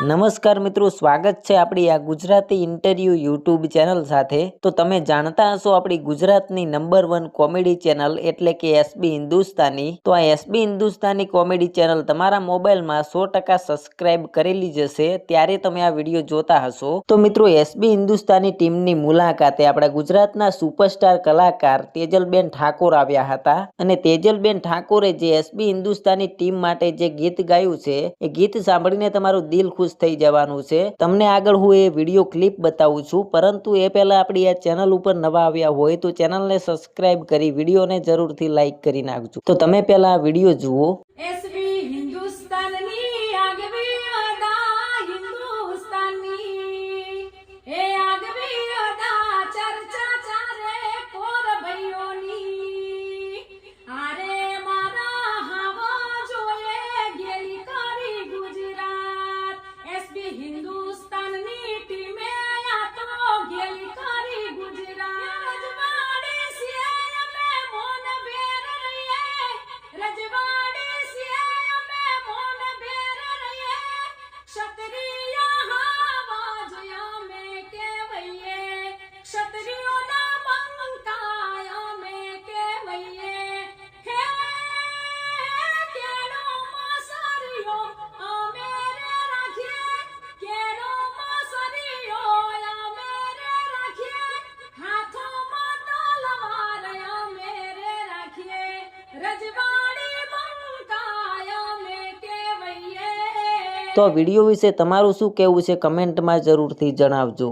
નમસ્કાર મિત્રો, સ્વાગત છે આપણી આ ગુજરાતી ઇન્ટરવ્યૂ યુટ્યુબ ચેનલ સાથે. તો તમે જાણતા હશો આપણી ગુજરાતની નંબર વન કોમેડી ચેનલ એટલે કે એસબી હિન્દુસ્તાની. તો આ એસબી હિન્દુસ્તાની કોમેડી ચેનલ તમારા મોબાઈલમાં સો ટકા સબસ્ક્રાઇબ કરેલી જશે, ત્યારે તમે આ વીડિયો જોતા હશો. તો મિત્રો એસબી હિન્દુસ્તાની ટીમની મુલાકાતે આપણા ગુજરાતના સુપરસ્ટાર કલાકાર તેજલબેન ઠાકોર આવ્યા હતા. અને તેજલબેન ઠાકોરે જે એસબી હિન્દુસ્તાની ટીમ માટે જે ગીત ગાયું છે, એ ગીત સાંભળીને તમારું દિલ ખુશ થઈ જવાનું છે. તમને આગળ હું એ વીડિયો ક્લિપ બતાવું છું. પરંતુ એ પહેલા આપણી આ ચેનલ ઉપર નવા આવ્યા હોય તો ચેનલને સબસ્ક્રાઇબ કરી વિડીયોને જરૂરથી લાઈક કરી નાખજો. તો તમે પહેલા આ વીડિયો જુઓ. એસબી હિન્દુસ્તાનની તો વીડિયો વિશે તમારું શું કહેવું છે કમેન્ટમાં જરૂરથી જણાવજો.